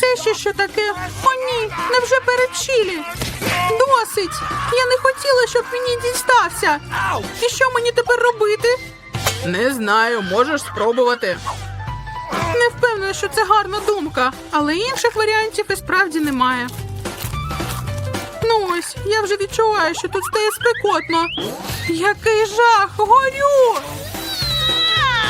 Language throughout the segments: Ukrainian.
Це ще що таке? О, ні, невже перед чилі? Досить! Я не хотіла, щоб мені дістався. І що мені тепер робити? Не знаю, можеш спробувати. Не впевнена, що це гарна думка, але інших варіантів і справді немає. Ну ось, я вже відчуваю, що тут стає спекотно. Який жах! Горю!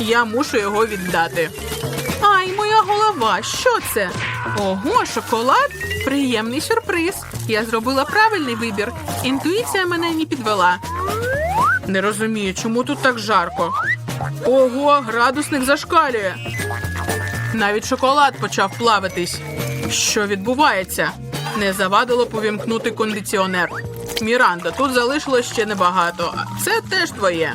Я мушу його віддати. Ай, моя голова, що це? Ого, шоколад? Приємний сюрприз. Я зробила правильний вибір. Інтуїція мене не підвела. Не розумію, чому тут так жарко. Ого, градусник зашкалює. Навіть шоколад почав плавитись. Що відбувається? Не завадило повімкнути кондиціонер. Міранда, тут залишилось ще небагато. Це теж твоє.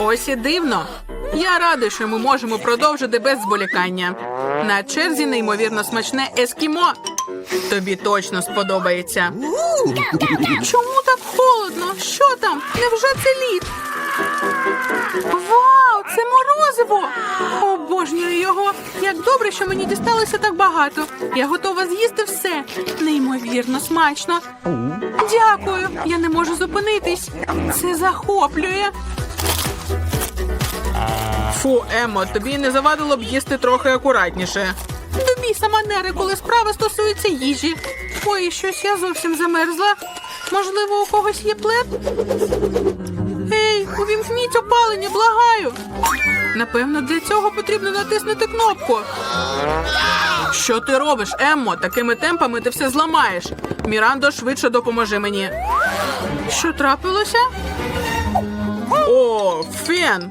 Ось і дивно. Я радий, що ми можемо продовжити без зволікання. На черзі неймовірно смачне ескімо. Тобі точно сподобається. Чому так холодно? Що там? Невже це лід? Вау, це морозиво! Обожнюю його. Як добре, що мені дісталося так багато. Я готова з'їсти все. Неймовірно смачно. Дякую. Я не можу зупинитись. Це захоплює. Фу, Емо, тобі не завадило б їсти трохи акуратніше. До біса манери, коли справа стосується їжі. Ой, щось я зовсім замерзла. Можливо, у когось є плед? Ей, увімкніть опалення, благаю. Напевно, для цього потрібно натиснути кнопку. Що ти робиш, Еммо? Такими темпами ти все зламаєш. Мірандо, швидше допоможи мені. Що трапилося? О, фен!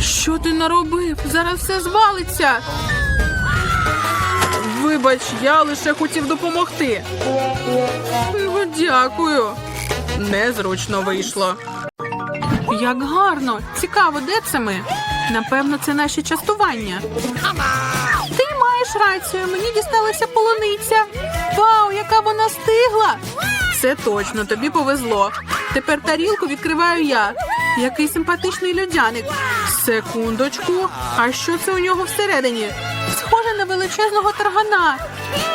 Що ти наробив? Зараз все звалиться. Вибач, я лише хотів допомогти. Ну, дякую. Незручно вийшло. Як гарно! Цікаво, де це ми? Напевно, це наші частування. Ти маєш рацію, мені дісталася полуниця. Вау, яка вона стигла! Це точно, тобі повезло. Тепер тарілку відкриваю я. Який симпатичний льодяник. Секундочку, а що це у нього всередині? Схоже на величезного таргана.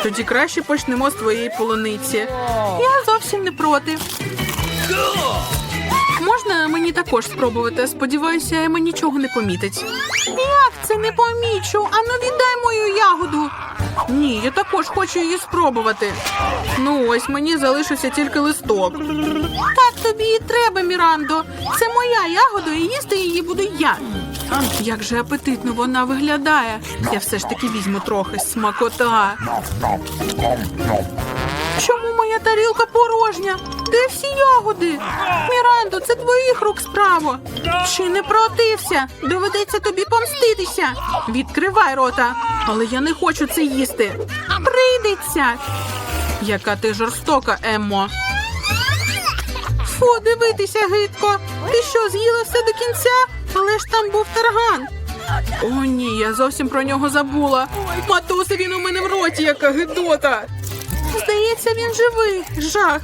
Тоді краще почнемо з твоєї полуниці. Я зовсім не проти. Можна мені також спробувати? Сподіваюся, Ема нічого не помітить. Як це не помічу? Ану віддай мою ягоду. Ні, я також хочу її спробувати. Ну ось мені залишився тільки листок. Так тобі і треба, Мірандо. Це моя ягода, і їсти її буду я. Як же апетитно вона виглядає. Я все ж таки візьму трохи смакота. Чому моя тарілка порожня? Де всі ягоди? Мірандо, це твоїх рук справа. Чи не протився? Доведеться тобі помститися. Відкривай рота. Але я не хочу це їсти. Прийдеться. Яка ти жорстока, Еммо. Фу, дивитися гидко. Ти що, з'їла все до кінця? Але ж там був тарган. О, ні, я зовсім про нього забула. Матусе, він у мене в роті, яка гидота. Здається, він живий. Жах.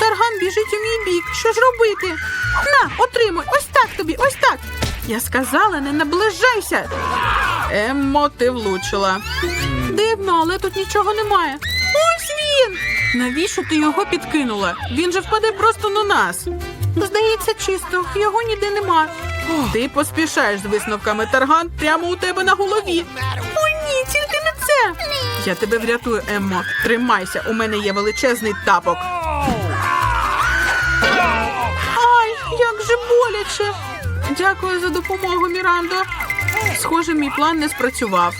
Тарган біжить у мій бік. Що ж робити? На, отримуй, ось так тобі, ось так. Я сказала, не наближайся. Еммо, ти влучила. Дивно, але тут нічого немає. Ось він. Навіщо ти його підкинула? Він же впаде просто на нас. Здається, чисто, його ніде нема. Ти поспішаєш з висновками тарган прямо у тебе на голові. О, ні, тільки не це. Я тебе врятую, Еммо. Тримайся, у мене є величезний тапок. Ай, як же боляче. Дякую за допомогу, Мірандо. Схоже, мій план не спрацював.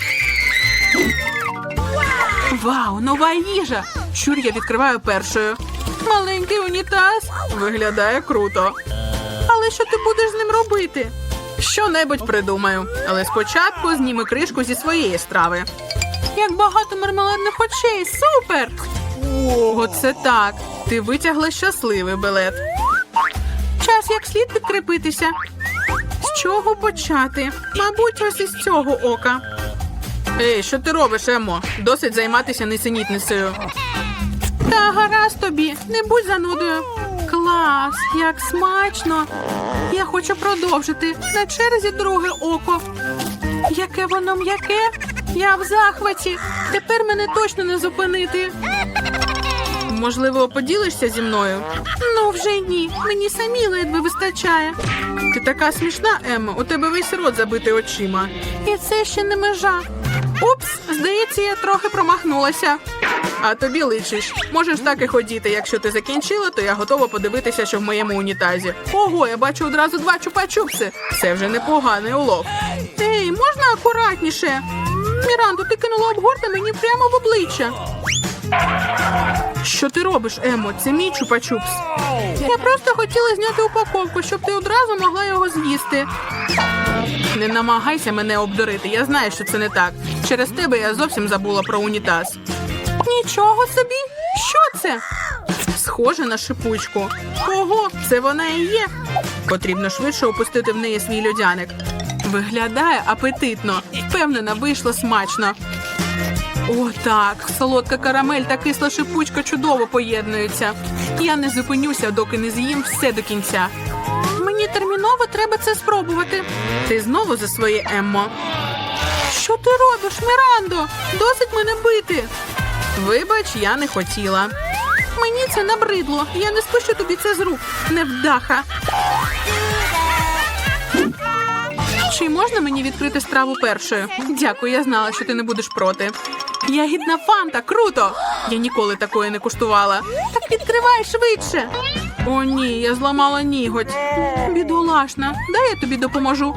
Вау, нова їжа! Щур я відкриваю першою. Маленький унітаз виглядає круто. Але що ти будеш з ним робити? Що-небудь придумаю, але спочатку зніми кришку зі своєї страви. Як багато мармеладних очей! Супер! Оце так. Ти витягла щасливий билет. Час як слід підкріпитися. З чого почати? Мабуть, ось із цього ока. Ей, що ти робиш, Емо? Досить займатися несенітницею. Та гаразд тобі, не будь занудою. Клас, як смачно. Я хочу продовжити. На черзі друге око. Яке воно м'яке? Я в захваті. Тепер мене точно не зупинити. Можливо, поділишся зі мною? Ну, вже ні. Мені самі ледве вистачає. Ти така смішна, Емма. У тебе весь рот забитий очима. І це ще не межа. Упс, здається, я трохи промахнулася. А тобі личиш. Можеш так і ходіти. Якщо ти закінчила, то я готова подивитися, що в моєму унітазі. Ого, я бачу одразу два чупа-чупси. Це вже непоганий улов. Ей, можна акуратніше? Мірандо, ти кинула обгорти мені прямо в обличчя. Що ти робиш, Емо? Це мій чупа-чупс. Я просто хотіла зняти упаковку, щоб ти одразу могла його з'їсти. Не намагайся мене обдурити. Я знаю, що це не так. Через тебе я зовсім забула про унітаз. Нічого собі. Що це? Схоже на шипучку. Ого, це вона і є. Потрібно швидше опустити в неї свій льодяник. Виглядає апетитно. Впевнена, вийшло смачно. О, так, солодка карамель та кисла шипучка чудово поєднуються. Я не зупинюся, доки не з'їм все до кінця. Мені терміново треба це спробувати. Ти знову за своє Еммо. Що ти робиш, Мірандо? Досить мене бити. Вибач, я не хотіла. Мені це набридло. Я не спущу тобі це з рук. Невдаха. Чи можна мені відкрити страву першою? Дякую, я знала, що ти не будеш проти. Ягідна фанта, круто! Я ніколи такої не куштувала. Так відкривай швидше. О, ні, я зламала ніготь. Бідолашна, дай я тобі допоможу.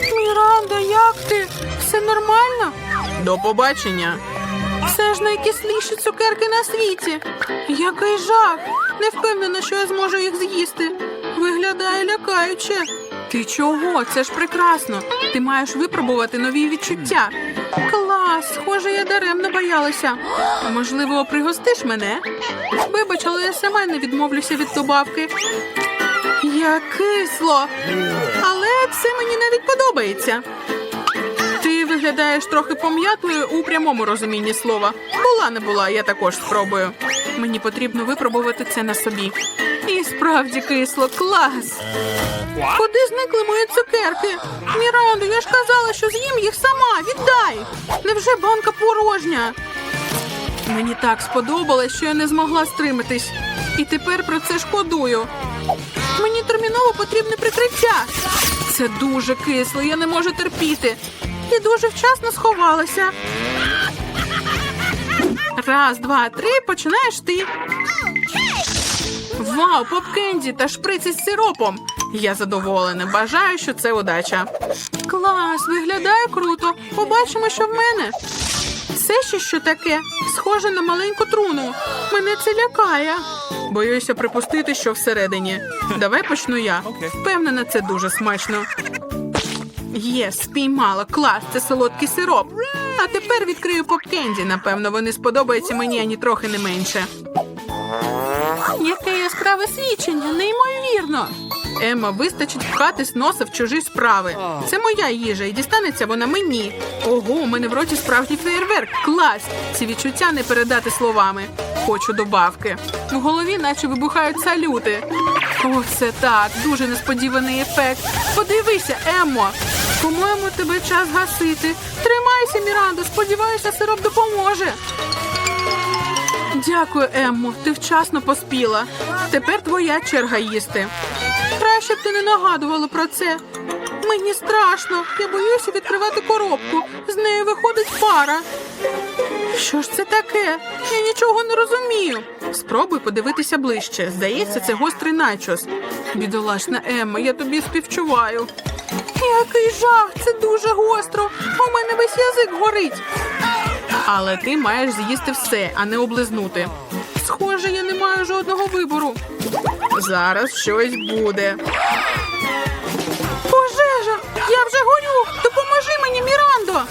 Міранда, як ти? Все нормально? До побачення. Це ж найкисліші цукерки на світі. Який жах! Не впевнена, що я зможу їх з'їсти. Виглядає лякаюче. Ти чого? Це ж прекрасно. Ти маєш випробувати нові відчуття. Клас, схоже, я даремно боялася. Можливо, пригостиш мене? Вибач, але я сама не відмовлюся від добавки. Як кисло. Але це мені навіть подобається. Ти виглядаєш трохи пом'ятою у прямому розумінні слова. Була не була, я також спробую. Мені потрібно випробувати це на собі. І справді кисло, клас. Куди зникли мої цукерки? Мірандо, я ж казала, що з'їм їх сама. Віддай. Невже банка порожня? Мені так сподобалось, що я не змогла стриматись. І тепер про це шкодую. Мені терміново потрібне прикриття. Це дуже кисло, я не можу терпіти. І дуже вчасно сховалася. Раз, два, три, починаєш ти. Вау, попкенді та шприці з сиропом. Я задоволена. Бажаю, що це удача. Клас, виглядає круто. Побачимо, що в мене. Це ще що таке? Схоже на маленьку труну. Мене це лякає. Боюся припустити, що всередині. Давай почну я. Впевнена, це дуже смачно. Є, спіймала. Клас, це солодкий сироп. А тепер відкрию попкенді. Напевно, вони сподобаються мені ані трохи не менше. Яке яскраве свідчення, неймовірно. Емма, вистачить пхатись носа в чужі справи. Це моя їжа, і дістанеться вона мені. Ого, у мене в роті справжній феєрверк. Клас! Ці відчуття не передати словами. Хочу добавки. В голові наче вибухають салюти. О, це так, дуже несподіваний ефект. Подивися, Еммо. По-моєму, тебе час гасити. Тримайся, Мірандо, сподіваюся, сироп допоможе. Дякую, Еммо. Ти вчасно поспіла. Тепер твоя черга їсти. Краще б ти не нагадувала про це. Мені страшно. Я боюся відкривати коробку. З нею виходить пара. Що ж це таке? Я нічого не розумію. Спробуй подивитися ближче. Здається, це гострий начос. Бідолашна Емма, я тобі співчуваю. Який жах! Це дуже гостро. У мене весь язик горить. Але ти маєш з'їсти все, а не облизнути. Схоже, я не маю жодного вибору. Зараз щось буде. Пожежа! Я вже горю! Допоможи мені, Мірандо!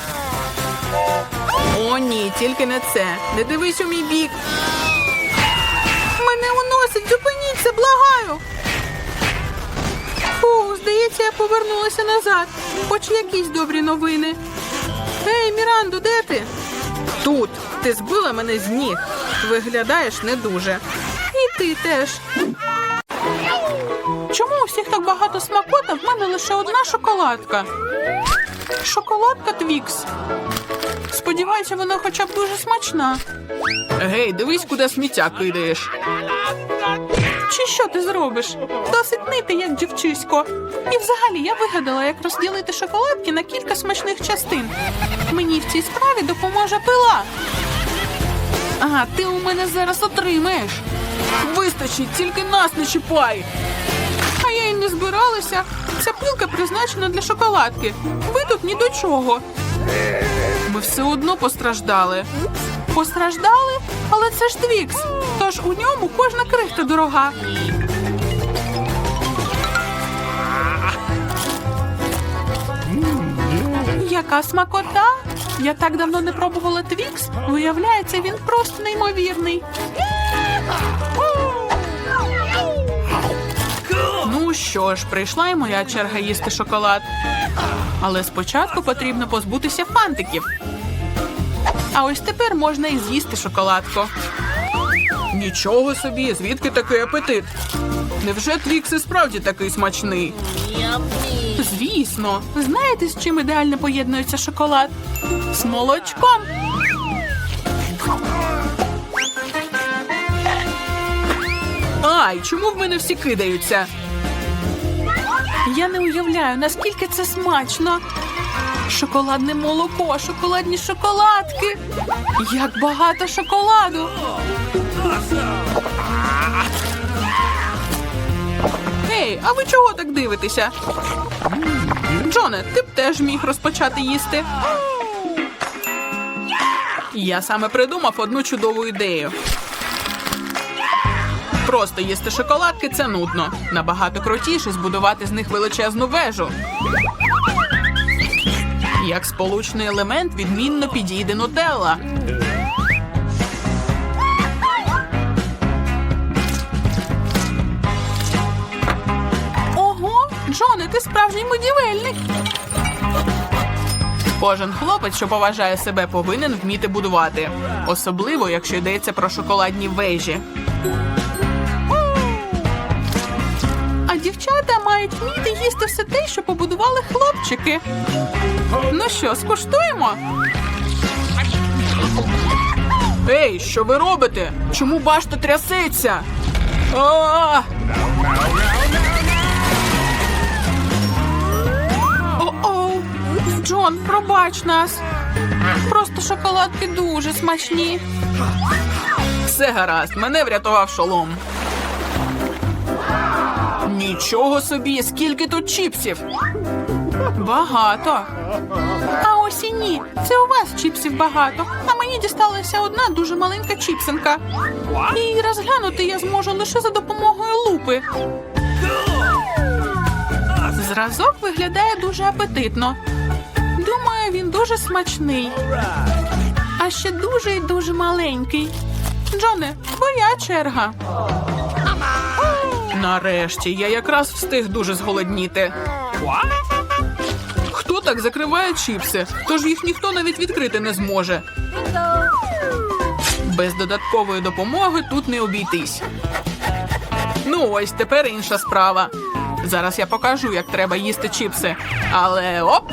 О, ні, тільки не це. Не дивись у мій бік. Мене уносить, зупиніться, благаю. Фу, здається, я повернулася назад. Хоч якісь добрі новини. Ей, Мірандо, де ти? Тут. Ти збила мене з ніг. Виглядаєш не дуже. І ти теж. Чому у всіх так багато смакота? В мене лише одна шоколадка. Шоколадка Твікс. Сподіваюся, вона хоча б дуже смачна. Гей, дивись, куди сміття кидаєш. Чи що ти зробиш? Досить нити, як дівчисько. І взагалі я вигадала, як розділити шоколадки на кілька смачних частин. Мені в цій справі допоможе пила. Ага, ти у мене зараз отримаєш. Вистачить, тільки нас не чіпай. А я й не збиралася. Ця пилка призначена для шоколадки. Ви тут ні до чого. Ми все одно постраждали. Постраждали? Але це ж Твікс. Тож у ньому кожна крихта дорога. Яка смакота? Я так давно не пробувала Твікс. Виявляється, він просто неймовірний. Ну що ж, прийшла і моя черга їсти шоколад. Але спочатку потрібно позбутися фантиків. А ось тепер можна і з'їсти шоколадку. Нічого собі, звідки такий апетит? Невже Твікс і справді такий смачний? Звісно, знаєте, з чим ідеально поєднується шоколад? З молочком. Ай, чому в мене всі кидаються? Я не уявляю, наскільки це смачно. Шоколадне молоко, шоколадні шоколадки. Як багато шоколаду. Ей, а ви чого так дивитеся? Джоне, ти б теж міг розпочати їсти. Я саме придумав одну чудову ідею. Просто їсти шоколадки це нудно. Набагато крутіше збудувати з них величезну вежу. Як сполучний елемент відмінно підійде нутелла. Ти справжній будівельник. Кожен хлопець, що поважає себе, повинен вміти будувати, особливо якщо йдеться про шоколадні вежі. А дівчата мають вміти їсти все те, що побудували хлопчики. Ну що, скуштуємо? Ей, що ви робите? Чому башта трясеться? А! Джон, пробач нас. Просто шоколадки дуже смачні. Все гаразд, мене врятував шолом. Нічого собі, скільки тут чіпсів. Багато. А ось і ні. Це у вас чіпсів багато, а мені дісталася одна дуже маленька чіпсинка. І розглянути я зможу лише за допомогою лупи. Зразок виглядає дуже апетитно. Дуже смачний. А ще дуже і дуже маленький. Джоне, твоя черга. Нарешті я якраз встиг дуже зголодніти. Хто так закриває чіпси? Тож їх ніхто навіть відкрити не зможе. Без додаткової допомоги тут не обійтись. Ну, ось тепер інша справа. Зараз я покажу, як треба їсти чіпси. Але оп!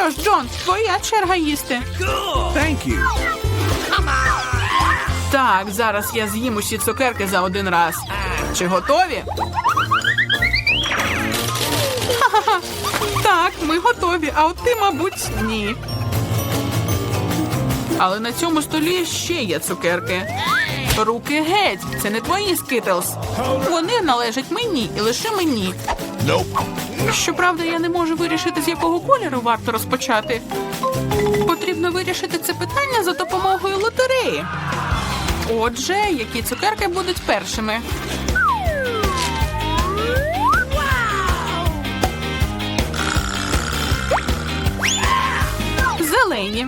Що ж, Джон, твоя черга їсти. Thank you. Так, зараз я з'їм усі цукерки за один раз. Чи готові? Ха-ха-ха. Так, ми готові, а от ти, мабуть, ні. Але на цьому столі ще є цукерки. Руки геть, це не твої скитлс. Вони належать мені і лише мені. Nope. Щоправда, я не можу вирішити, з якого кольору варто розпочати. Потрібно вирішити це питання за допомогою лотереї. Отже, які цукерки будуть першими? Зелені.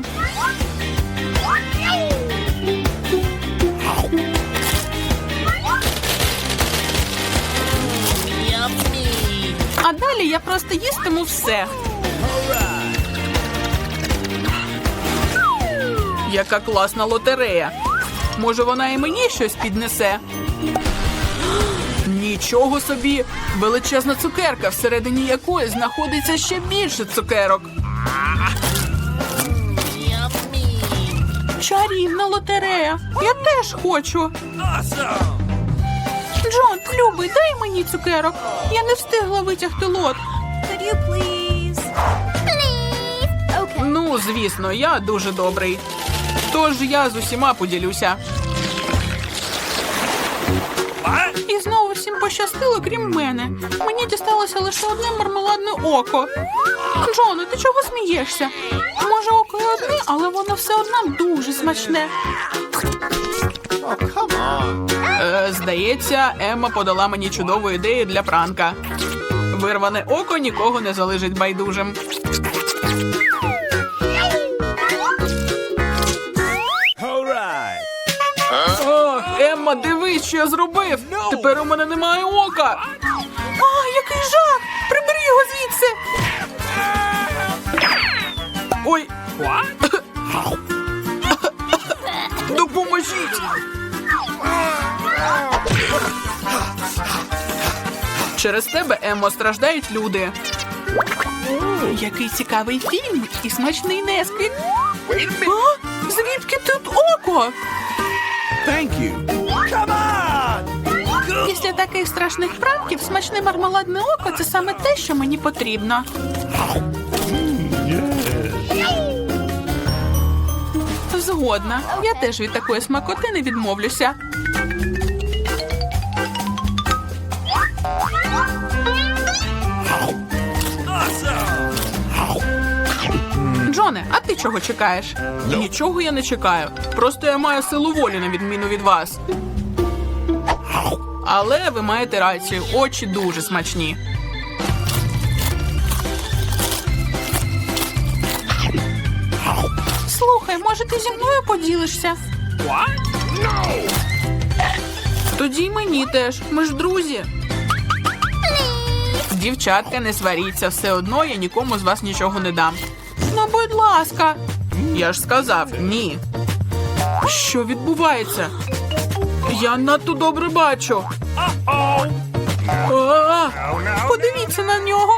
Далі я просто їстиму все. Яка класна лотерея. Може, вона і мені щось піднесе. Нічого собі! Величезна цукерка, всередині якої знаходиться ще більше цукерок. Чарівна лотерея. Я теж хочу. Джон, любий, дай мені цукерок. Я не встигла витягти лот. Could you please? Please. Okay. Ну, звісно, я дуже добрий. Тож я з усіма поділюся. І знову всім пощастило, крім мене. Мені дісталося лише одне мармеладне око. Джоне, ти чого смієшся? Може, око і одне, але воно все одно дуже смачне. Е, здається, Емма подала мені чудову ідею для пранка. Вирване око нікого не залежить байдужим. Ох, Емма, дивись, що я зробив. Тепер у мене немає ока. А, який жах! Прибери його звідси. Ой, What? допоможіть. Через тебе, Еммо, страждають люди. Який цікавий фільм і смачний несквік. А? Звідки тут око? Thank you. Come on. Після таких страшних пранків смачне мармеладне око це саме те, що мені потрібно. Згодна. Я теж від такої смакоти не відмовлюся. Джоне, а ти чого чекаєш? Нічого я не чекаю. Просто я маю силу волі на відміну від вас. Але ви маєте рацію, очі дуже смачні. Може ти зі мною поділишся? No! Тоді й мені теж. Ми ж друзі. Дівчатка, не сваріться, все одно я нікому з вас нічого не дам. Ну, будь ласка. Я ж сказав ні. Що відбувається? Я надто добре бачу. Uh-oh! А, Oh. Подивіться на нього.